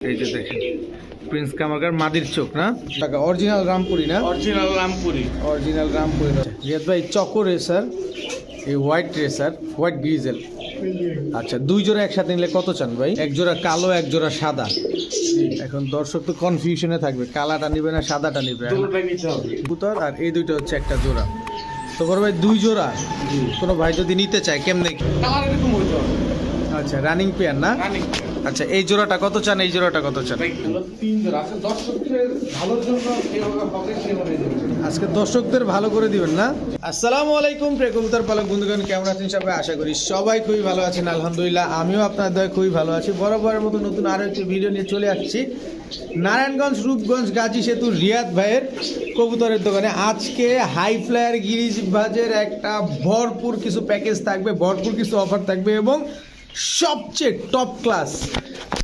এই যে দেখেন প্রিন্স কামারগার মাদির চোখ না? টাকা অরিজিনাল রামপুরি না? অরিজিনাল রামপুরি অরিজিনাল রামপুরি রিয়াদ ভাই চকো রেসার এই হোয়াইট রেসার হোয়াইট গ্রিজেল আচ্ছা দুই জোড়া একসাথে নিলে কত চান ভাই? এক জোড়া কালো এক জোড়া সাদা। এখন দর্শক তো কনফিউশনে থাকবে কালাটা নিবে না সাদাটা নিবে। নিতে আর এই দুইটা হচ্ছে একটা জোড়া। তো বড় ভাই দুই জোড়া? কোনো ভাই যদি নিতে চায় কেমনে আচ্ছা রানিং পেয়ার না? রানিং আচ্ছা এই জোড়াটা কত চান? এই জোড়াটা কত চান? দেবে আজকে দর্শকদের ভালো করে দিবেন না? আসসালামু আলাইকুম প্রিয় কবুতর পালক বন্ধুগণ কেমন আছেন সবাই? আশা করি সবাই খুবই ভালো আছেন আলহামদুলিল্লাহ। আমিও আপনার দয় খুবই ভালো আছি। বরাবরের মতো নতুন আরও একটি ভিডিও নিয়ে চলে আসছি। নারায়ণগঞ্জ রূপগঞ্জ গাজী সেতু রিয়াদ ভাইয়ের কবুতরের দোকানে। আজকে হাই ফ্লায়ার গিরিজ বাজের একটা ভরপুর কিছু প্যাকেজ থাকবে ভরপুর কিছু অফার থাকবে এবং সবচেয়ে টপ ক্লাস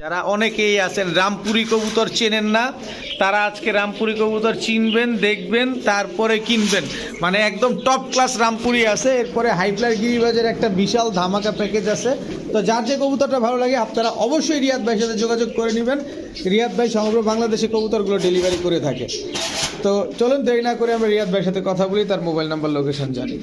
যারা অনেকেই আছেন, রামপুরি কবুতর চেনেন না, তারা আজকে রামপুরি কবুতর চিনবেন, দেখবেন, তারপরে কিনবেন। মানে একদম টপ ক্লাস রামপুরি আছে, এরপরে হাইফ্লার গিরিবাজের একটা বিশাল ধামাকা প্যাকেজ আছে। তো যার যে কবুতরটা ভালো লাগে, আপনারা অবশ্যই রিয়াদ ভাইয়ের সাথে যোগাযোগ করে নেবেন। রিয়াদ ভাই সমগ্র বাংলাদেশে কবুতরগুলো ডেলিভারি করে থাকে। তো চলুন দেরি না করে আমরা রিয়াদ ভাইয়ের সাথে কথা বলি, তার মোবাইল নাম্বার লোকেশন জানি।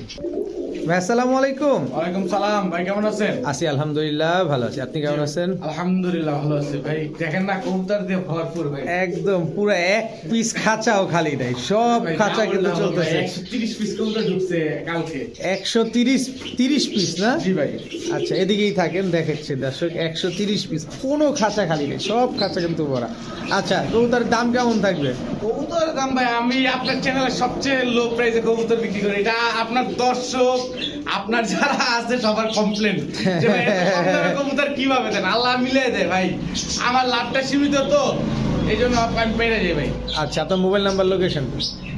ভাই আসসালামু আলাইকুম। ওয়ালাইকুম সালাম ভাই কেমন আছেন? আছি আলহামদুলিল্লাহ ভালো আছি। আপনি কেমন আছেন? আলহামদুলিল্লাহ ভালো আছি ভাই। দেখেন না কবুতর দিয়ে ভরপুর ভাই। একদম পুরো এক পিস খাঁচাও খালি নাই সব খাঁচা কিন্তু চলতেছে। একশো তিরিশ পিস কবুতর ঢুকছে কালকে। একশো তিরিশ তিরিশ পিস না? জি ভাই। আচ্ছা এদিকেই থাকেন দেখাচ্ছে দর্শক একশো তিরিশ পিস কোনো খাঁচা খালি নেই সব খাঁচা কিন্তু ভরা। আচ্ছা কবুতার দাম কেমন থাকবে? কবুতর দাম ভাই আমি আপনার চ্যানেলে সবচেয়ে লো প্রাইসে কবুতর বিক্রি করি। এটা আপনার দর্শক আপনার যারা আছে সবার কমপ্লেন কবুতর কীভাবে দেন? আল্লাহ মিলে দেয় ভাই। আমার লাভটা সীমিত তো এই জন্য আমি পেরে যাই ভাই। আচ্ছা আপনার mobile number location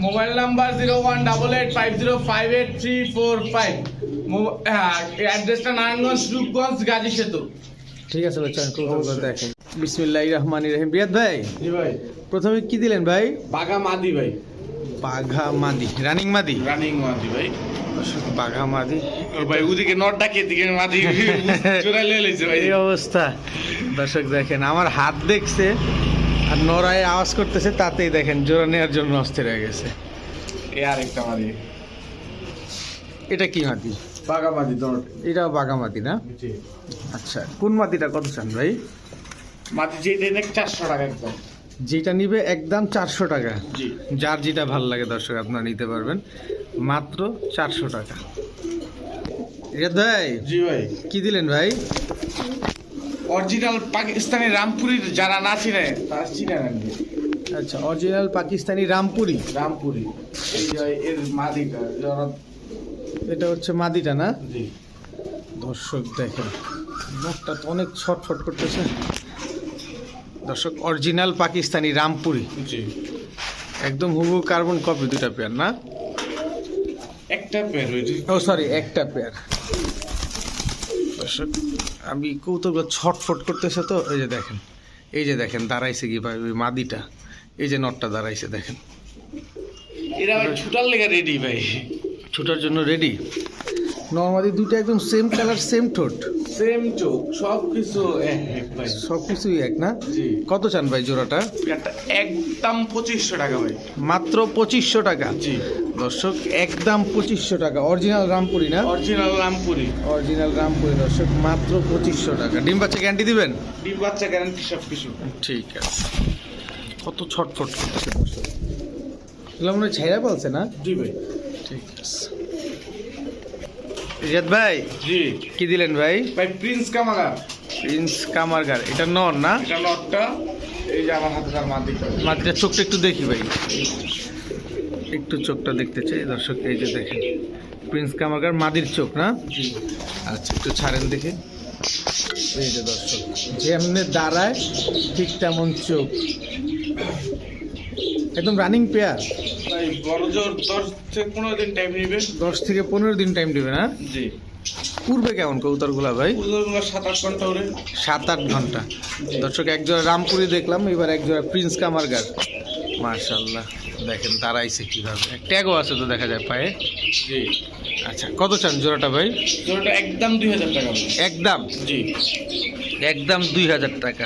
mobile number zero one double eight five zero five eight three four five অ্যাড্রেসটা নারায়ণগঞ্জ রূপগঞ্জ গাজী সেতু। ঠিক আছে বাচ্চা কবুতর দেখেন। বিসমিল্লাহ রহমান রহিম। রিয়াদ ভাই জি ভাই। প্রথমে কি দিলেন ভাই? বাঘা মাদি ভাই। বাঘা মাদি রানিং মাদি? রানিং মাদি ভাই। বাঘা মাদি ভাই ওদিকে নট ডাকে এদিকে মাদি। চোরাই লইছে ভাই। এই অবস্থা। দর্শক দেখেন আমার হাত দেখছে আর নড়ায় আওয়াজ করতেছে তাতেই দেখেন জোড়া নেওয়ার জন্য অস্থির হয়ে গেছে। এ আরেকটা মাদি। এটা কি মাটি বাঘা মাদি দরট এটাও বাঘা মাটি না আচ্ছা কোন মাটিটা কত চান ভাই? মাদি যেটা দেখ চারশো টাকা একদম। যেটা নিবে একদম চারশো টাকা। যার যেটা ভালো লাগে দর্শক আপনারা নিতে পারবেন মাত্র চারশো টাকা। ভাই জি ভাই। কি দিলেন ভাই? অরিজিনাল পাকিস্তানি রামপুরির যারা না চিনে তারা চিনে নেন আচ্ছা অরিজিনাল পাকিস্তানি রামপুরি? রামপুরি। এর মাদিটা এটা হচ্ছে মাদিটা না? জি। দর্শক দেখেন মুখটা তো অনেক ছটফট করতেছে। দর্শক অরিজিনাল পাকিস্তানি রামপুরি। জি। একদম হুবু কার্বন কপি দুটা পেয়ার না? একটা পেয়ার ও সরি একটা পেয়ার দর্শক আমি কৌতুক ছটফট করতেছে তো এই যে দেখেন এই যে দেখেন দাঁড়াইছে কি ভাই ওই মাদিটা এই যে নটটা দাঁড়াইছে দেখেন। এরা ছুটার লেগে রেডি ভাই। ছুটার জন্য রেডি নর্মালি দুটো একদম সেম কালার সেম ঠোঁট। সেম চোখ সব কিছু এক এক ভাই। সব কিছুই এক না? জি। কত চান ভাই জোড়াটা? একটা একদম পঁচিশশো টাকা ভাই। মাত্র পঁচিশশো টাকা। জি। দর্শক একদম পঁচিশশো টাকা। অরিজিনাল রামপুরি না? অরিজিনাল রামপুরি। অরিজিনাল রামপুরি দর্শক মাত্র পঁচিশশো টাকা। ডিম বাচ্চা গ্যারান্টি দিবেন? ডিম বাচ্চা গ্যারান্টি সব কিছু ঠিক আছে। কত ছটফট করতেছে। দর্শক এগুলো মনে হয় ছাইরা বলছে না? জি ভাই। ঠিক আছে। রিয়াদ ভাই? জি। কি দিলেন ভাই? ভাই প্রিন্স কামাগা প্রিন্স কামারগার এটা নর না? এটা নটটা এই যে আমার হাতে তার মাদিটা মাটিটার চোখটা একটু দেখি ভাই। একটু চোখটা দেখতে চাই দর্শক এই যে দেখেন। প্রিন্স কামারগার মাদির চোখ না? আচ্ছা একটু ছাড়েন দেখে। এই যে দর্শক যেমনি দাঁড়ায় ঠিক তেমন চোখ। একদম রানিং পেয়ার দশ থেকে পনেরো দিন টাইম নিবে। দেবে না? জি। পূর্বে কেমন কবুতরগুলা ভাই? সাত আট ঘণ্টা ওরে। সাত আট ঘণ্টা দর্শক একজোড়া রামপুরি দেখলাম এবার একজোড়া প্রিন্স কামার কামারগার মার্শাল্লাহ দেখেন দাঁড়াইছে কীভাবে। ট্যাগও আছে তো দেখা যায় পায়ে। জি। আচ্ছা কত চান জোড়াটা ভাই? জোরটা একদম দুই হাজার টাকা একদম? জি। একদম দুই হাজার টাকা।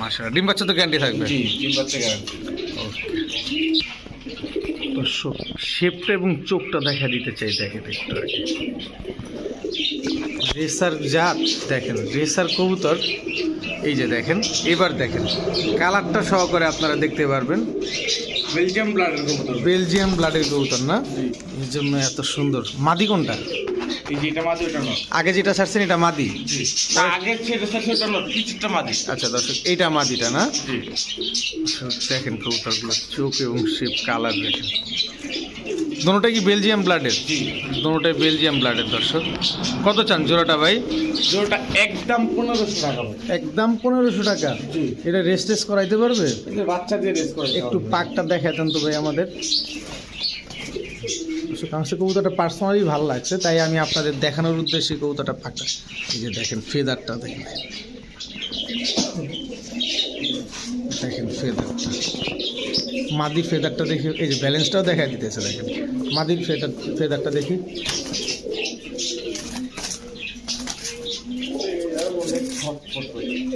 মাশাআল্লাহ। ডিম বাচ্চা তো গ্যারান্টি থাকবে। জি তিন বাচ্চা গ্যারান্টি দর্শক শেপটা এবং চোখটা দেখা দিতে চাই দেখেন একটু রেসার জাত দেখেন রেসার কবুতর এই যে দেখেন এবার দেখেন কালারটা সহকারে আপনারা দেখতে পারবেন। বেলজিয়াম ব্লাডের কবুতর। বেলজিয়াম ব্লাডের কবুতর না? এই জন্য এত সুন্দর। মাদি কোনটা? এই যে এটা মাদি ওটা নট। আগে যেটা ছাড়ছেন এটা মাদি। আচ্ছা দর্শক এইটা মাদিটা না? দেখেন কবুতরগুলো চোখ এবং শেপ কালার দেখেন। দোনোটা কি বেলজিয়াম ব্লাডের দোনোটাই বেলজিয়াম ব্লাডের দর্শক। কত চান জোড়াটা ভাই? জোরটা একদম পনেরোশো টাকা একদম পনেরোশো টাকা? এটা রেস্ট টেস্ট করাইতে পারবে? বাচ্চা দিয়ে রেস করে একটু পাকটা দেখাতেন তো ভাই আমাদের। কাংশ কবুতরটা পার্সোনালি ভালো লাগছে তাই আমি আপনাদের দেখানোর উদ্দেশ্যে কবুতরটা পাকটা এই যে দেখেন ফেদারটা দেখেন। দেখেন ফেদারটা মাদি ফেদারটা দেখি এই যে ব্যালেন্সটাও দেখা দিতেছে দেখেন। মাদির ফেদার ফেদারটা দেখি।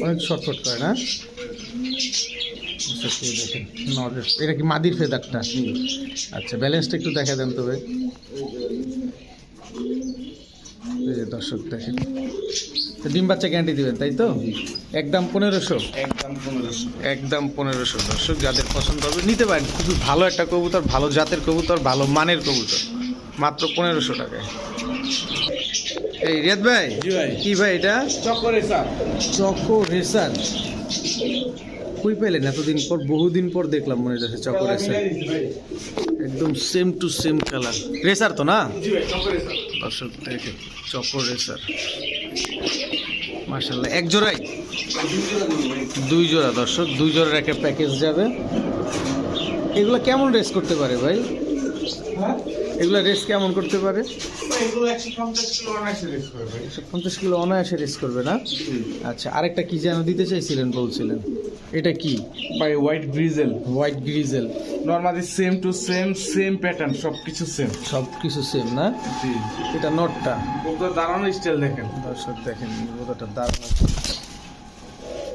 অনেক শর্টফট করে না? আচ্ছা, দেখেন নরের এটা কি মাদির ফেদারটা? আচ্ছা ব্যালেন্সটা একটু দেখা দেন তো ভাই এই যে দর্শক দেখেন। তো ডিম বাচ্চা গ্যারান্টি দিবেন তাই তো? একদম পনেরোশো। একদম পনেরোশো। একদম পনেরোশো। দর্শক যাদের পছন্দ হবে নিতে পারেন। খুবই ভালো একটা কবুতর ভালো জাতের কবুতর ভালো মানের কবুতর। মাত্র পনেরোশো টাকায়। এই রিয়াদ ভাই কি ভাই এটা? চকরে স্যার চকো রেসার? কই পেলেন? এতদিন পর বহুদিন পর দেখলাম মনে হচ্ছে চকো রেসার। একদম same to same colour racer তো না? দর্শক দেখে চক্র রেসার মার্শাল্লাহ এক জোড়াই? দুই জোড়া দর্শক, দুই জোড়ার একটা প্যাকেজ যাবে। এগুলো কেমন রেস করতে পারে ভাই? এগুলো রেস কেমন করতে পারে? এগুলো একশো পঞ্চাশ কিলো অনায়াসে রেস করবে না? আচ্ছা আরেকটা কি যেন দিতে চাইছিলেন বলছিলেন? এটা কি? ভাই white grizzle white grizzle normally same to same same pattern সব কিছু সেম সব কিছু সেম না? জি। এটা নটটা কবুতর দাঁড়ানো স্টাইল দেখেন। দর্শক দেখেন ওটা দারুণ।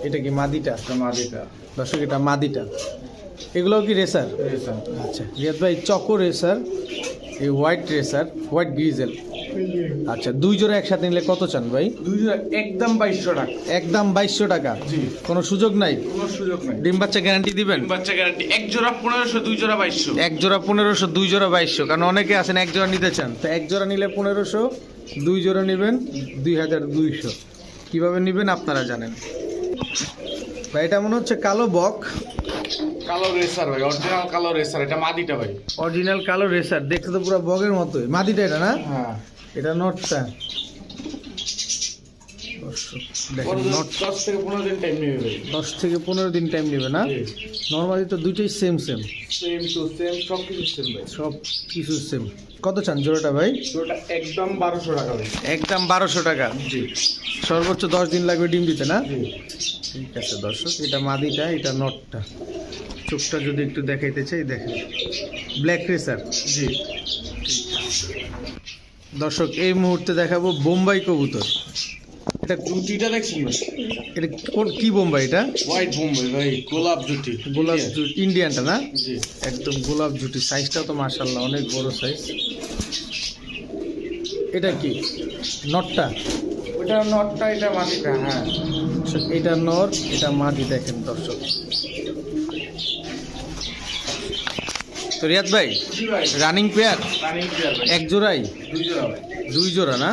এটা কি মাদিটা? একটা মাদিটা। দর্শক এটা মাদিটা। এগুলোও কি রেসার রেসার আচ্ছা রিয়াদ ভাই চকো রেসার এই হোয়াইট রেসার হোয়াইট গ্রিজেল আচ্ছা দুই জোড়া একসাথে নিলে কত চান ভাই? দুইশো একদম বাইশশো টাকা। একদম বাইশশো টাকা। জি। কোনো সুযোগ নাই? কোনো সুযোগ নাই। ডিম বাচ্চা গ্যারান্টি দিবেন? বাচ্চা গ্যারান্টি এক জোড়া পনেরোশো দুই জোড়া বাইশশো। এক জোড়া পনেরোশো দুই জোড়া বাইশশো। কারণ অনেকে আছেন এক জোড়া নিতে চান। তো এক জোড়া নিলে পনেরোশো দুই জোড়া নেবেন দুই হাজার দুইশো। কীভাবে নেবেন আপনারা জানেন। ভাই এটা মনে হচ্ছে কালো বক। কালো রেসার ভাই অরিজিনাল কালো রেসার এটা মাদিটা ভাই। অরিজিনাল কালো রেসার দেখতে তো পুরো বগের মতোই। মাদিটা এটা না? হ্যাঁ। এটা নটটা। নট। দশ থেকে পনেরো দিন টাইম নেবে দশ থেকে পনেরো দিন টাইম নেবে না? নর্মালি তো দুইটাই same same same to same সব কিছু সেম ভাই। সব কিছু সেম কত চান জোড়াটা ভাই? ওটা একদম বারোশো টাকা ভাই। একদম বারোশো টাকা। জি। সর্বোচ্চ দশ দিন লাগবে ডিম দিতে না? ঠিক আছে দর্শক এটা মাদিটা এটা নটটা। চোখটা যদি একটু দেখাইতে চাই দেখেন। ব্ল্যাক রেসার জি। দর্শক এই মুহূর্তে দেখাবো বোম্বাই কবুতর। এটা জুটিটা দেখছেন এটা কোন- কি বোম্বাই এটা? হোয়াইট বোম্বাই ভাই গোলাপ জুটি গোলাপ জুটি ইন্ডিয়ানটা না? জি। একদম গোলাপ জুটি সাইজটা তো মার্শাল্লাহ অনেক বড় সাইজ এটা কি? নটটা? ওটা নটটা এটা মাটিটা হ্যাঁ। এটা নর এটা মাটি দেখেন দর্শক। তো রিয়াদ ভাই রানিং পেয়ার এক জোড়াই? দুই জোড়া না?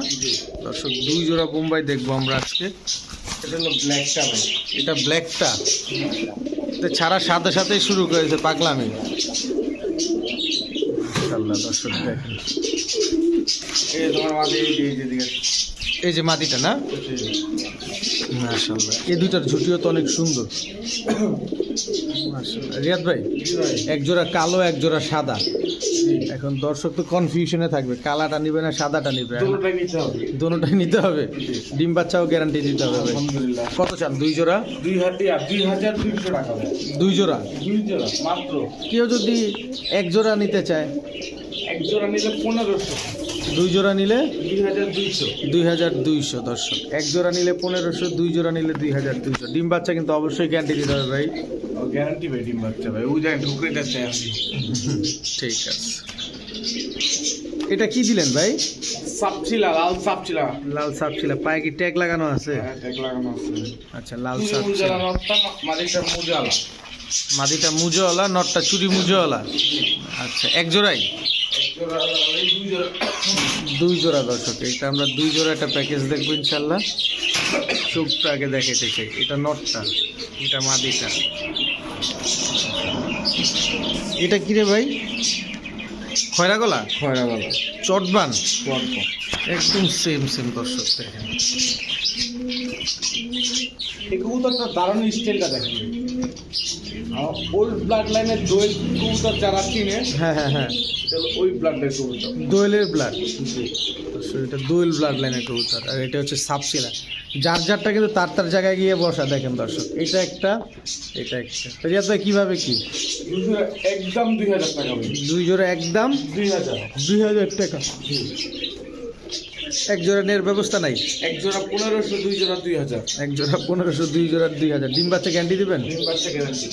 দর্শক দুই জোড়া বোম্বাই দেখব আমরা আজকে। এটা হলো ব্ল্যাকটা ভাই। এটা ব্ল্যাকটা ছাড়া সাথে সাথেই শুরু করেছে পাগলামি। মাশাআল্লাহ, দর্শক দেখেন। এই যে মাটিটা না। মাশাআল্লাহ। এই দুইটার ঝুটিও তো অনেক সুন্দর। মাশাআল্লাহ। রিয়াদ ভাই এক জোড়া কালো এক জোড়া সাদা। এখন দর্শক তো কনফিউশনে থাকবে কালাটা নিবে না সাদাটা নিবে। দুটোটাই নিতে হবে। ডিম বাচ্চাও গ্যারান্টি দিতে হবে কত চান? জোড়া? হাজার দুই জোড়া? দুই জোড়া কেউ যদি এক জোড়া নিতে চায় এক জোড়া নিলে পনেরোশো। দুই জোড়া নিলে দুই হাজার দুইশো। দর্শক। এক জোড়া নিলে পনেরোশো দুই জোড়া নিলে দুই হাজার দুইশো। ডিম বাচ্চা কিন্তু অবশ্যই গ্যারান্টি দিতে হবে ভাই। গ্যারান্টি ভাই ডিম বাচ্চা ভাই। ওই জায়গায় ঢুকরে ঠিক আছে। এটা কি দিলেন ভাই? লাল সাপছিলা লাল পায়ে কি ট্যাগ লাগানো আছে? হ্যাঁ ট্যাগ লাগানো আছে। আচ্ছা লাল সাপ মুজালা মুজালা। মাদিটা মুজোওয়ালা নটটা চুরি মুজোওয়ালা আচ্ছা এক জোড়াই? দুই জোড়া দর্শক এটা আমরা দুই জোড়া একটা প্যাকেজ দেখব ইনশাল্লাহ। চোখটা আগে দেখে দেখে এটা নটটা এটা মাদিটা। এটা কি রে ভাই? খয়রা গলা খয়রা গলা চটবান। একদম সেম সেম দর্শক দেখেন। এই কবুতরটা দারুণ স্টাইলটা দেখেন। ওল্ড ব্লাড লাইনের দোয়েল কবুতর যারা চিনে হ্যাঁ হ্যাঁ হ্যাঁ। ওই ব্লাডের কবুতর। দোয়েলের ব্লাড। এটা দোয়েল ব্লাড লাইনের কবুতর আর এটা হচ্ছে সাপসিলা যার যারটা কিন্তু তার তার জায়গায় গিয়ে বসা দেখেন দর্শক এটা একটা এটা একটা। তো রিয়াদ কীভাবে কি? একদম দুই হাজার টাকা। দুই জোড়া একদম দুই হাজার। দুই হাজার টাকা। এক জোড়া নেওয়ার ব্যবস্থা নাই? এক জোড়া পনেরোশো দুই জোড়া দুই হাজার। এক জোড়া পনেরোশো দুই জোড়া দুই হাজার। ডিম বাচ্চা গ্যান্ডি দেবেন? ডিম বাচ্চা গ্যারান্টি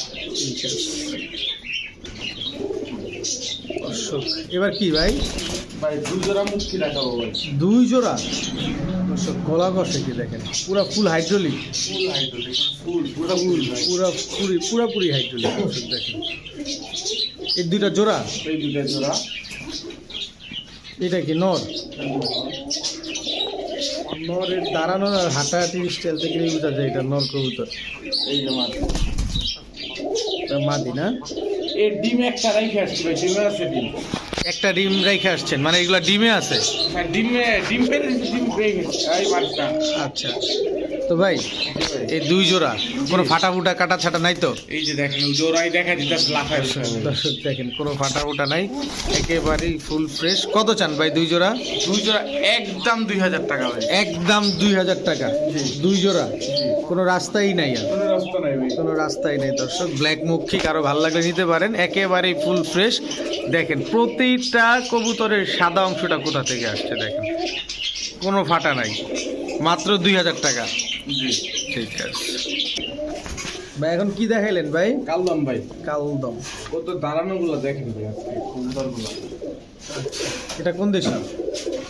দর্শক এবার কি ভাই? ভাই দুই জোড়া মুক্তি রাখাবো ভাই। দুই জোড়া? দর্শক গলা কষে কি দেখেন? পুরা ফুল হাইড্রোলিক ফুল হাইড্রোলিক ফুল পুরো ফুল ভাই। পুরা পুরি পুরাপুরি হাইড্রোলিক দর্শক দেখেন। এই দুইটা জোড়া? এই দুইটা জোড়া। এটা কি নর। নরের দাঁড়ানো আর হাঁটাহাঁটি স্টাইল থেকে বোঝা যায় এটা নর কবুতর এই যে মাদি এটা মাদি না? এর ডিম একটা রাইখে আসছে ভাই ডিমে আছে ডিম। একটা ডিম রেখে আসছেন মানে এগুলা ডিমে আছে? হ্যাঁ ডিমে ডিম ডিম রেখে গেছে আচ্ছা। তো ভাই? এই দুই জোড়া। কোনো ফাটা ফুটা কাটা ছাটা নাই তো? এই যে দেখেন জোড়াই দেখা দিতে লাফায় দর্শক দেখেন কোনো ফাটা ফুটা নাই। একেবারেই ফুল ফ্রেশ কত চান ভাই দুই জোড়া? দুই জোড়া একদম দুই হাজার টাকা ভাই। একদম দুই হাজার টাকা। দুই জোড়া? কোনো রাস্তাই নাই আর। কোনো রাস্তা নাই ভাই। কোনো রাস্তাই নেই দর্শক। ব্ল্যাক মুখী কারও ভালো লাগলে নিতে পারেন। একেবারেই ফুল ফ্রেশ দেখেন প্রতিটা কবুতরের সাদা অংশটা কোথা থেকে আসছে দেখেন? কোনো ফাটা নাই। মাত্র দুই হাজার টাকা। জি। ঠিক আছে। ভাই এখন কি দেখাইলেন ভাই? কালদম ভাই। কালদম। ও তো দাঁড়ানো গুলো দেখেন ভাই আজকে গুলো এটা কোন দেশ?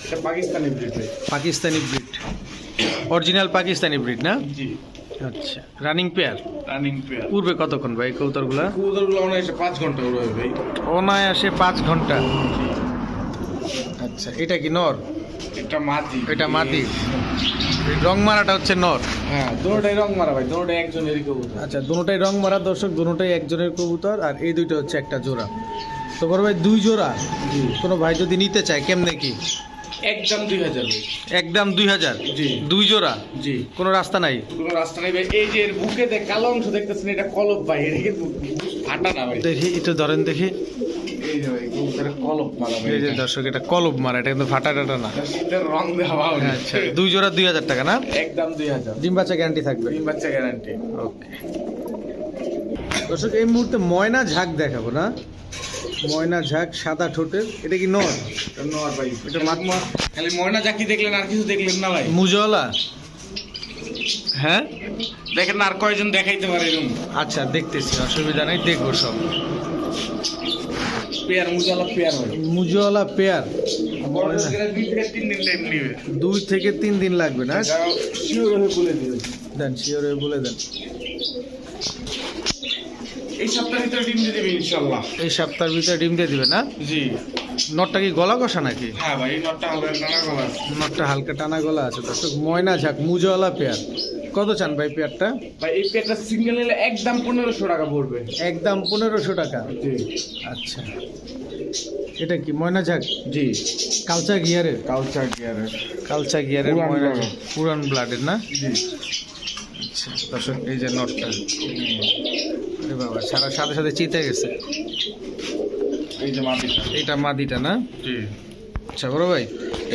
এটা পাকিস্তানি ব্রিড ভাই। Pakistani breed. Original Pakistani breed না? জি। আচ্ছা রানিং পেয়ার? Running pair. পূর্বে কতক্ষণ ভাই কবুতরগুলা? কবুতরগুলো হয় এসে পাঁচ ঘণ্টা উড়বে ভাই। ওনায় আসে পাঁচ ঘণ্টা। আচ্ছা এটা কি নর? এটা মাটি এটা মাটি রং মারাটা হচ্ছে নর। হ্যাঁ দুটোটাই রং মারা ভাই দুটোটাই একজনেরই কবুতর। আচ্ছা দুটোটাই রং মারা দর্শক দুটোটাই একজনের কবুতর আর এই দুইটা হচ্ছে একটা জোড়া। তো বড় ভাই দুই জোড়া? কোনো ভাই যদি নিতে চায় কেমনে কি? একদম দুই হাজার। একদম দুই হাজার? জি। দুই জোড়া? জি। কোনো রাস্তা নাই? কোনো রাস্তা নেই ভাই। এই যে এর বুকে দেখ কালো অংশ দেখতেছেন এটা কলপ ভাই। এটা কিন্তু ফাটা না ভাই। দেখি একটু ধরেন দেখি। এই যে ভাই কবুতরের মারা ভাই। এই যে দর্শক এটা কলব মারা এটা কিন্তু ফাটা টাটা না। এটা রং দেওয়া আচ্ছা দুই জোড়া দুই হাজার টাকা না? একদম দুই হাজার। ডিম বাচ্চা গ্যারান্টি থাকবে। তিন বাচ্চা গ্যারান্টি ওকে। দর্শক এই মুহূর্তে ময়না ঝাঁক দেখাবো না। ময়না ঝাঁক সাদা ঠোঁটের। এটা কি নর? নর ভাই। এটা মাতমা খালি ময়না জাকি দেখলেন আর কিছু দেখলেন না ভাই। মুজওয়ালা? হ্যাঁ? দেখেন আর কয়জন দেখাইতে পারে এরকম। আচ্ছা দেখতেছি অসুবিধা নেই দেখব সব। পেয়ার মুজালা পেয়ার মুজওয়ালা পেয়ার। দুই থেকে তিন দিন লাগবে না? শিওর হয়ে বলে দিবে। দেন শিওরে বলে দেন। এই সপ্তাহের ভিতরে ডিম দিয়ে দেবে ইনশাল্লাহ। এই সপ্তাহের ভিতরে ডিম দিয়ে দিবে না? জি। নটটা কি গলা কষা নাকি? হ্যাঁ ভাই এই নটটা হবে নানা গলা নটটা হালকা টানা গলা আছে। দর্শক ময়না ঝাঁক মুজওয়ালা পেয়ার। কত চান ভাই পেয়ারটা? ভাই এই পেয়ারটা সিঙ্গেল নিলে একদম পনেরোশো টাকা পড়বে। একদম পনেরোশো টাকা? জি। আচ্ছা। এটা কি ময়না ঝাঁক? জি। কালচা গিয়ারের কালচার গিয়ারের কালচা গিয়ারের পুরান ময়না পুরান ব্লাডের না? জি। আচ্ছা দর্শক এই যে নটটা। বাবা সারা সাথে সাথে চিতে গেছে। এটা মাদিটা না? আচ্ছা বড় ভাই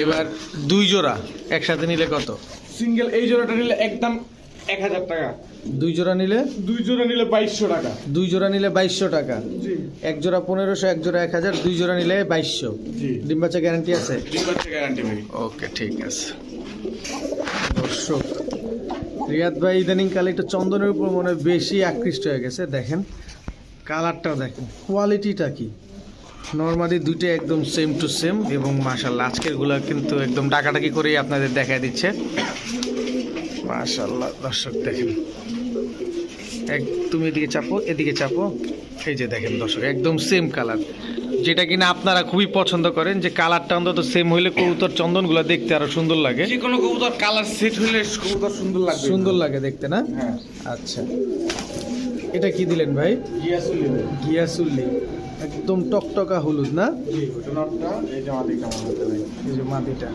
এবার দুই জোড়া একসাথে নিলে কত? সিঙ্গেল এই জোড়াটা নিলে একদম এক হাজার টাকা। দুই জোড়া নিলে? দুই জোড়া নিলে বাইশশো টাকা। দুই জোড়া নিলে বাইশশো টাকা। এক জোড়া পনেরোশো এক জোড়া এক হাজার দুই জোড়া নিলে বাইশশো। জি। ডিম গ্যারান্টি আছে? বছর গ্যারান্টি ভাই। ওকে ঠিক আছে। দর্শক রিয়াদ ভাই ইদানিং কালে একটু চন্দনের উপর মনে বেশি আকৃষ্ট হয়ে গেছে। দেখেন, কালারটাও দেখেন, কোয়ালিটিটা কি? নর্মালি দুইটা একদম সেম টু সেম এবং মাশাল্লাহ আজকেরগুলা কিন্তু একদম ডাকাডাকি করেই আপনাদের দেখা দিচ্ছে। মাশাল্লাহ দর্শক দেখেন এক তুমি এদিকে চাপো এদিকে চাপো, এই যে দেখেন দর্শক, একদম সেম কালার যেটা কিনা আপনারা খুবই পছন্দ করেন যে কালারটা অন্তত সেম হইলে কবুতর চন্দনগুলো দেখতে আরও সুন্দর লাগে। যে কোনো কবুতর কালার সেট হলে কবুতর সুন্দর লাগবে। সুন্দর লাগে দেখতে না? হ্যাঁ। আচ্ছা। এটা কি দিলেন ভাই? গিয়াসুলি। ভাই গিয়াসুল্লি একদম টকটকা হলুদ না? মাটিটা।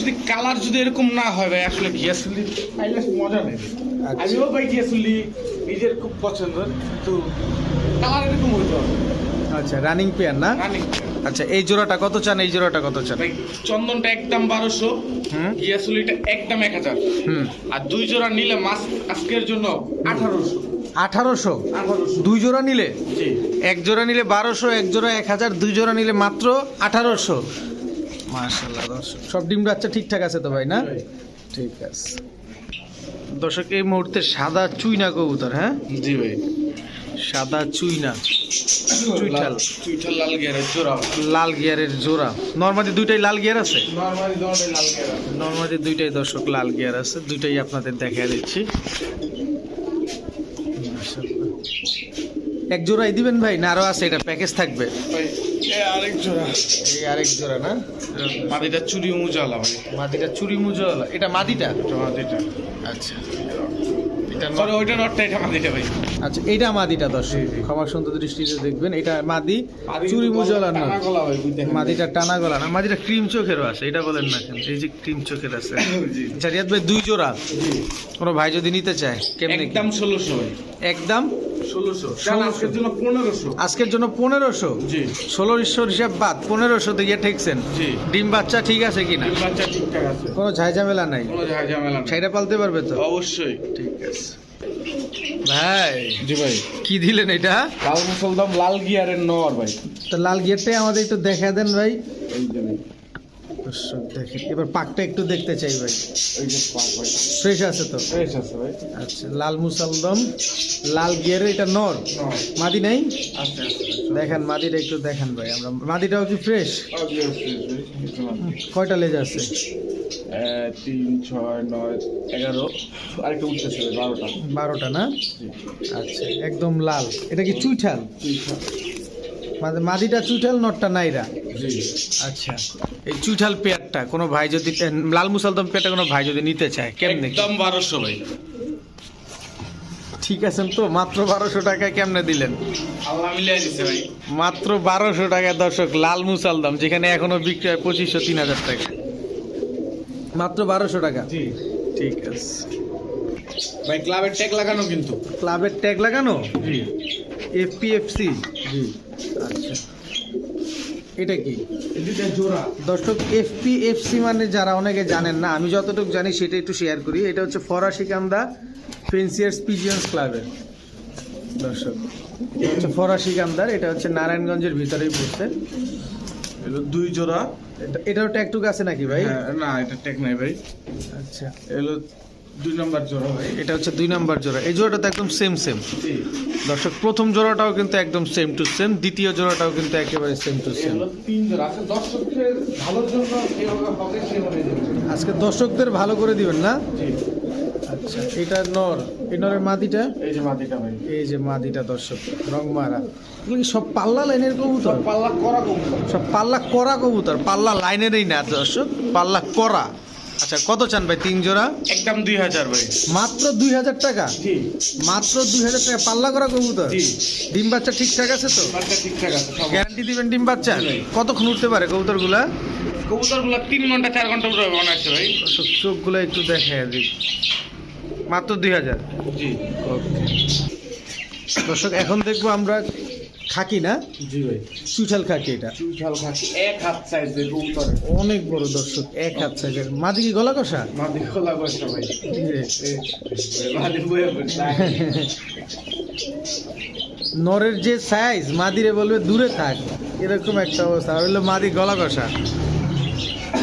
যদি কালার যদি এরকম না হয় ভাই আসলে গিয়াসুলি মজা নেই। আচ্ছা। আমিও ভাই গিয়াসুলি নিজের খুব পছন্দ তো কালার এরকম হতে হবে। আচ্ছা রানিং পেয়ার না? রানিং আচ্ছা এই জোড়াটা কত চান? এই জোড়াটা কত চান? চন্দনটা একদম বারোশো হুম। গিয়াসুলিটা একদম এক হাজার। হুম। আর দুই জোড়া নিলে মাছ আজকের জন্য আঠারোশো। আঠারোশো? আঠারোশো। দুই জোড়া নিলে? এক জোড়া নিলে বারোশো এক জোড়া এক হাজার দুই জোড়া নিলে মাত্র আঠারোশো। মার্শাল্লাহ দর্শক। সব ডিম বাচ্চা ঠিকঠাক আছে তো ভাই না? ঠিক আছে। দর্শক এই মুহূর্তে সাদা চুইনা কবুতর হ্যাঁ? জি ভাই। সাদা চুইনা। চুইঠাল। চুইঠাল লাল গিয়ারের জোড়া। লাল গিয়ারের জোড়া নর্মালি দুইটাই লাল গিয়ার আছে? নর্মালি লাল গিয়ার নর্মালি দুইটাই দর্শক লাল গিয়ার আছে। দুইটাই আপনাদের দেখা দিচ্ছি। এক জোড়াই দিবেন ভাই? না আরও আছে এটা প্যাকেজ থাকবে। আরেক জোড়া এই আরেক জোড়া না? মাদিটা চুরি মুজালা ভাই। মাদিটা চুরি মুজল এটা মাদিটা? মাদিটা। আচ্ছা। এটা ন- ওইটা নটটা এটা মাদিটা ভাই। আচ্ছা এটা মাদিটা দর্শক। জি। সুন্দর দৃষ্টিতে দেখবেন। এটা মাদি চুরি মুজল আর না মাদিটা টানা গলা না মাদিটা ক্রিম চোখেরও আছে এটা বলেন না কেন? এই যে ক্রিম চোখের আছে। জি আচ্ছা রিয়াদ ভাই দুই জোড়া। কোনো ভাই যদি নিতে চায় কেমনে একদম ষোলোশো একদম। আজকের জন্য পনেরোশো। আজকের জন্য পনেরোশো? জি। ষোলোশোর হিসাব বাদ পনেরোশো দিয়ে ঠেকছেন। জি। ডিম বাচ্চা ঠিক আছে কিনা? ডিম বাচ্চা ঠিকঠাক কোনো ঝাইঝামেলা নাই। ঝামেলা ছাইটা পালতে পারবে তো? অবশ্যই। ঠিক আছে। ভাই। জি ভাই। কি দিলেন এটা? লাল মুসলদম লাল গিয়ারের নর ভাই। তো লাল গিয়ারটাই আমাদের একটু দেখা দেন ভাই। এই যে ভাই, দর্শক দেখেন এবার পাকটা একটু দেখতে চাই ভাই। এই যে পাক ভাই ফ্রেশ আছে তো? ফ্রেশ আছে ভাই। আচ্ছা লাল মুসালদম লাল গিয়ারের এটা নর? মাদি নাই? দেখেন মাদিটা একটু দেখেন ভাই আমরা। মাদিটাও কি ফ্রেশ কয়টা লেজ আছে? তিন ছয় নয় এগারো। আরেকটা উঠতেছে বারোটা। বারোটা না? আচ্ছা একদম লাল। এটা কি চুইঠাল। মানে মাদিটা চুইঠাল নটটা নাইরা। আচ্ছা। এই চুইঠাল পেয়ারটা কোনো ভাই যদি লাল মুসালদম পেয়ারটা কোনো ভাই যদি নিতে চায় কেমনে? একদম বারোশো ভাই। ঠিক আছেন তো? মাত্র বারোশো টাকায় কেমনে দিলেন? মাত্র বারোশো টাকায় দর্শক লাল মুসালদম যেখানে এখনও বিক্রি হয় পঁচিশশো তিন হাজার টাকা। মাত্র বারোশো টাকা? জি। ঠিক আছে। ভাই ক্লাবের ট্যাগ লাগানো কিন্তু। ক্লাবের ট্যাগ লাগানো? জি। এফপিএফসি? জি। এটা কি? এদিকে জোড়া। দর্শক এফপিএফসি মানে যারা অনেকে জানেন না আমি যতটুকু জানি সেটা একটু শেয়ার করি। এটা হচ্ছে ফরাসি কান্দা ফেন্সিয়ার্স পিজিয়ন্স ক্লাবের দর্শক হচ্ছে ফরাসি কান্দার এটা হচ্ছে নারায়ণগঞ্জের ভিতরেই পড়ছে। দুই জোড়া। এটা- এটাও ট্যাগটুক আছে নাকি ভাই? হ্যাঁ, না এটা ট্যাগ নাই ভাই। আচ্ছা। এলো দুই নম্বর জোড়া ভাই। এটা হচ্ছে দুই নাম্বার জোড়া। এই জোড়াটা তো একদম সেম সেম দর্শক প্রথম জোড়াটাও কিন্তু একদম সেম টু সেম দ্বিতীয় জোড়াটাও কিন্তু একেবারে সেম টু সেম আজকে দর্শকদের ভালো করে দিবেন না? আচ্ছা এটা নর। এই নরের মাদিটা? এই যে ভাই। এই যে মাদিটা দর্শক রং মারা। এগুলো সব পাল্লা লাইনের কবুতর? পাল্লা করা কমলো সব পাল্লা করা কবুতর পাল্লা লাইনেরই না দর্শক পাল্লা করা। আচ্ছা কত চান ভাই? তিন জোড়া? একদম দুই হাজার ভাই। মাত্র দুই হাজার টাকা? মাত্র দুই হাজার টাকা। পাল্লা করা কবুতর? ডিম বাচ্চা ঠিকঠাক আছে তো? ঠিকঠাক আছে গ্যারান্টি দিবেন ডিম বাচ্চা? কতক্ষণ উঠতে পারে কবুতরগুলা? কবুতরগুলো তিন ঘণ্টা চার ঘণ্টা উঠবে মনে আছে ভাই। চোখগুলো একটু দেখে দিই। মাত্র দুই হাজার? জি। দর্শক এখন দেখব আমরা খাকি না? জি ভাই। চুইঠাল খাকি এটা। চুইঠাল খাকি এক হাত সাইজের অনেক বড় দর্শক এক হাত সাইজের মাদি কি গলা কষা? মাদি গলা কষা ভাই। মাদি বয়ে নরের যে সাইজ মাদিরে বলবে দূরে থাক। এরকম একটা অবস্থা। আর হলো মাদি গলা কষা।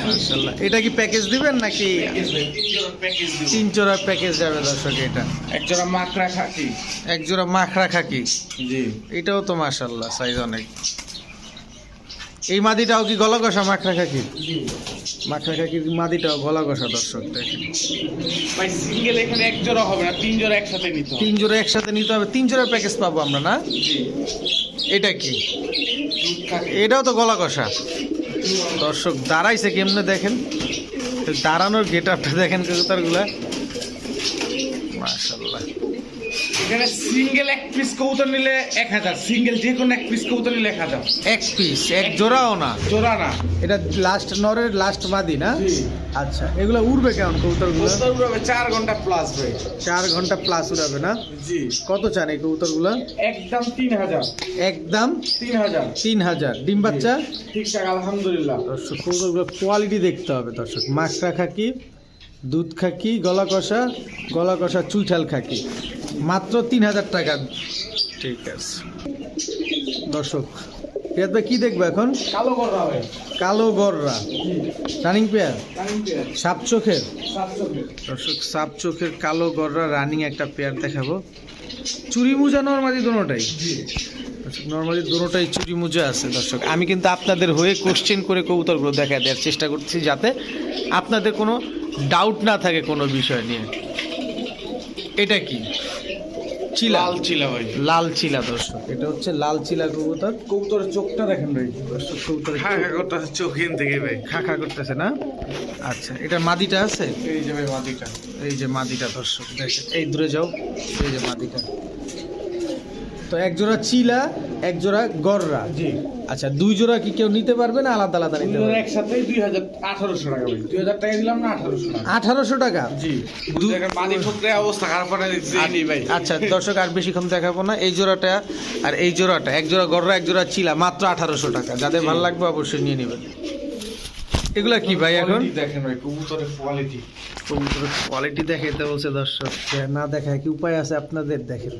মাশাআল্লাহ। এটা কি প্যাকেজ দিবেন নাকি? তিন চোরা প্যাকেজ যাবে দর্শক এটা। এক জোড়া মাকড়া খাসি এক জোড়া মাখরা খাকি। জি। এটাও তো মাশাল্লাহ সাইজ অনেক। এই মাদিটাও কি গলা কষা মাখরা খাকি? মাখরা খাকির মাদিটাও গলা কষা দর্শক ভাই সিঙ্গেল এখানে এক জোড়া হবে না তিন জোড়া একসাথে নিতে হবে। তিন জোড়া একসাথে নিতে হবে তিন জোড়া প্যাকেজ পাবো আমরা না? এটা কি? এটাও তো গলা কষা দর্শক দাঁড়াইছে কেমনে দেখেন? দাঁড়ানোর গেট আপটা দেখেন কবুতরগুলা মাশাল্লাহ এখানে সিঙ্গেল এক পিস কবুতর নিলে এক হাজার সিঙ্গেল যে কোনো এক পিস কবুতর নিলে এক হাজার। এক পিস এক জোড়াও না? জোড়া না। এটা লাস্ট নরের লাস্ট মাদি না? আচ্ছা এগুলো উড়বে কেমন কবুতরগুলো? কবুতর উড়াবে চার ঘণ্টা প্লাস ভাই চার ঘণ্টা প্লাস উড়াবে না? জি। কত চান এই কবুতরগুলো? একদম তিন হাজার। একদম তিন হাজার। তিন হাজার। ডিম বাচ্চা? ঠিকঠাক আলহামদুলিল্লাহ। দর্শক কবুতরগুলো কোয়ালিটি দেখতে হবে দর্শক। মাখরা খাকি দুধ খাকি গলা কষা গলা কষা চুইঠাল খাকি। মাত্র তিন হাজার টাকা। ঠিক আছে। দর্শক রিয়াদ ভাই কি দেখব এখন? কালো হবে কালো গররা। রানিং পেয়ার সাপ চোখের? দর্শক সাপ চোখের কালো গররা রানিং একটা পেয়ার দেখাবো। চুরি মুজা নর্মালি দোনোটাই দর্শক নর্মালি দোনোটাই চুরি মুজা আছে দর্শক। আমি কিন্তু আপনাদের হয়ে কোশ্চেন করে কবুতরগুলো দেখা দেওয়ার চেষ্টা করছি যাতে আপনাদের কোনো ডাউট না থাকে কোনো বিষয় নিয়ে। এটা কি? চিলা। লাল চিলা ভাই। লাল চিলা দর্শক। এটা হচ্ছে লাল চিলা কবুতর। কবুতরের চোখটা দেখেন ভাই। দর্শক কবুতরের হ্যাঁ হ্যাঁ করতে চোখ এখান থেকে ভাই। খা খা করতেছে না? আচ্ছা এটা মাদিটা আছে? এই যে ভাই মাদিটা। এই যে মাদিটা দর্শক দেখেন। এই দূরে যাও। এই যে মাদিটা। তো এক জোড়া চিলা এক জোড়া গররা। জি। আচ্ছা দুই জোড়া কি কেউ নিতে পারবে না আলাদা আলাদা নিতে পারবে? একসাথে দুই হাজার আঠারোশো টাকা ভাই দুই হাজার টাকা দিলাম না আঠারোশো টাকা। আঠারোশো টাকা? জি। মাদি ঠোকরে অবস্থা খারাপ করে দিই ভাই। আচ্ছা দর্শক আর বেশিক্ষণ দেখাবো না। এই জোড়াটা আর এই জোড়াটা এক জোড়া গররা এক জোড়া চিলা মাত্র আঠারোশো টাকা। যাদের ভালো লাগবে অবশ্যই নিয়ে নেবেন। এগুলা কি ভাই এখন? দেখেন ভাই কবুতরের কোয়ালিটি কবুতরের কোয়ালিটি দেখাইতে বলছে দর্শক। না দেখায় কি উপায় আছে আপনাদের দেখেন।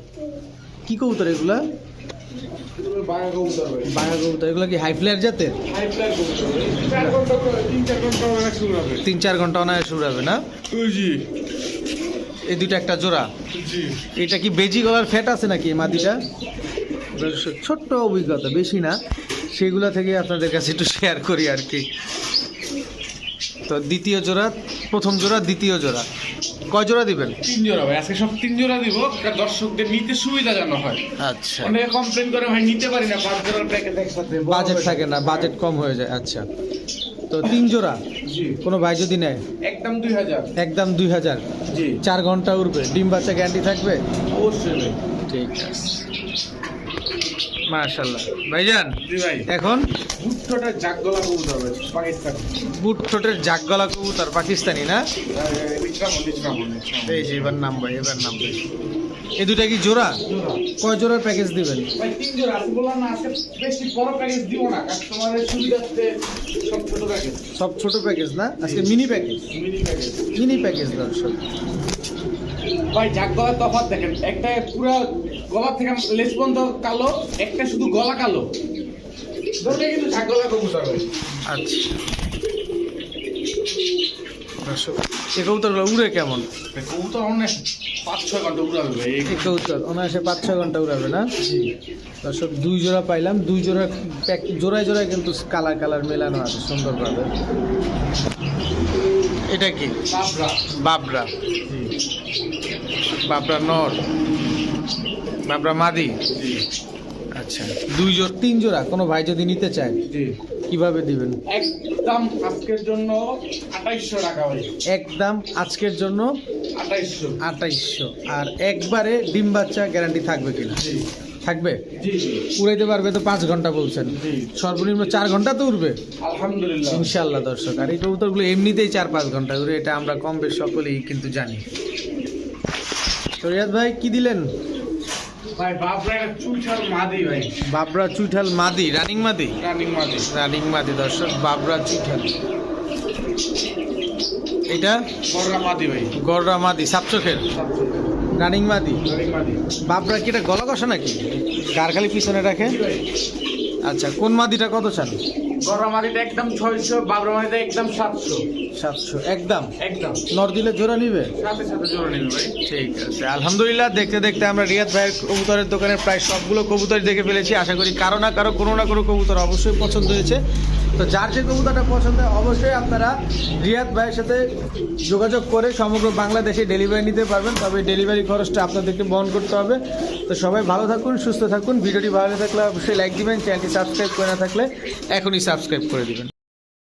কি কবুতর এগুলা? বাঘা এগুলো কি হাই ফ্লায়ার জাতের? তিন চার ঘণ্টা করে শুরু হবে তিন চার ঘণ্টা অনায় শুরাবে না? জি এই দুইটা একটা জোড়া? এটা কি বেজি গলার ফ্যাট আছে নাকি মাদিটা ছোট্ট অভিজ্ঞতা, বেশি না। সেগুলা থেকে আপনাদের কাছে একটু শেয়ার করি আর কি। তো দ্বিতীয় জোড়া প্রথম জোড়া দ্বিতীয় জোড়া। কয় জোড়া দিবেন? তিন জোড়া ভাই আজকে সব তিন জোড়া দিব দর্শকদের নিতে সুবিধা যেন হয়। আচ্ছা। অনেকে কমপ্লেন করে ভাই নিতে পারি না পাঁচ জোড়ার প্যাকেট একসাথে বাজেট থাকে না বাজেট কম হয়ে যায় আচ্ছা। তো তিন জোড়া? জি। কোনো ভাই যদি নেয়? একদম দুই হাজার। একদম দুই হাজার। জি। চার ঘণ্টা উঠবে ডিম বাচ্চা গ্যারান্টি থাকবে? অবশ্যই ঠিক আছে। মাশাল্লাহ ভাইজান ভাই। এখন? ভুট্টোটা জাগ গলা কবুতর পাকিস্তান। জাগগলা কবুতর পাকিস্তানি না? ইসলাম ইসলাম এই যে এবার নাম ভাই এবার নাম ভাই। এই দুটা কি জোড়া? কয় জোড়ার প্যাকেজ দিবেন? ভাই তিন জোড়া আছে বললাম না আজকে বেশি বড় প্যাকেজ দিব না কাস্টমারের সুবিধার্থে সব ছোট প্যাকেজ সব ছোট প্যাকেজ না? আজকে mini package mini package mini package দর্শক। ভাই জাগ গলার তফাৎ দেখেন একটা পুরো গলা থেকে লেজ পর্যন্ত কালো একটা শুধু গলা কালো। কিন্তু জাগ গলা কবুতর আচ্ছা। দর্শক এই কবুতরগুলো উড়ে কেমন? কবুতর অনেক পাঁচ ছয় ঘণ্টা উড়াবে। ভাই এই এই কবুতর অনায়াসে পাঁচ ছয় ঘণ্টা উড়াবে না? দর্শক দুই জোড়া পাইলাম দুই জোড়া প্যাক জোড়ায় জোড়ায় কিন্তু কালার কালার মেলানো আছে সুন্দরভাবে। এটা কি? বাবরা। বাবরা। বাবরা নর। বাবরা মাদি? আচ্ছা। দুই জোড় তিন জোড়া কোনো ভাই যদি নিতে চায় জি। কীভাবে দিবেন? একদম আজকের জন্য আঠাইশশো টাকা একদম আজকের জন্য আঠাইশশো। আঠাইশশো। আর একবারে ডিম বাচ্চা গ্যারান্টি থাকবে কিনা? থাকবে? উড়াইতে পারবে তো পাঁচ ঘণ্টা বলছেন। সর্বনিম্ন চার ঘণ্টা তো উঠবে আলহামদুলিল্লাহ। ইনশাল্লাহ দর্শক আর এই কবুতরগুলো এমনিতেই চার পাঁচ ঘণ্টা উড়ে এটা আমরা কম বেশ সকলেই কিন্তু জানি। তো রিয়াদ ভাই কি দিলেন? ভাই বাবরা চুইঠাল মাদি রানিং মাদি? রানিং মাদি। রানিং মাদি দর্শক বাবরা চুইঠাল এটা? গররা মাদি ভাই। গররা মাদি সাপচোখের রানিং মাদি? রানিং মাদি। বাবরা কি এটা গলা কষা নাকি? কার খালি পিছনে রাখে? আচ্ছা কোন মাদিটা কত চান? গররা মাদিটা একদম ছয়শো বাবরা মাদিটা একদম সাতশো। সাতশো একদম? একদম। নর দিলে জোড়া নিবে? সাথে সাথে জোড়া নেবে ভাই। ঠিক আছে। আলহামদুলিল্লাহ দেখতে দেখতে আমরা রিয়াদ ভাইয়ের কবুতরের দোকানে প্রায় সবগুলো কবুতর দেখে ফেলেছি। আশা করি কারও না কারও কোনো না কোনো কবুতর অবশ্যই পছন্দ হয়েছে। তো যার যে কবুতরটা পছন্দ অবশ্যই আপনারা রিয়াদ ভাইয়ের সাথে যোগাযোগ করে সমগ্র বাংলাদেশে ডেলিভারি নিতে পারবেন। তবে ডেলিভারি খরচটা আপনাদেরকে বহন করতে হবে। তো সবাই ভালো থাকুন সুস্থ থাকুন। ভিডিওটি ভালো থাকলে অবশ্যই লাইক দিবেন। চ্যানেলটি সাবস্ক্রাইব করে না থাকলে এখনই সাবস্ক্রাইব করে দিবেন।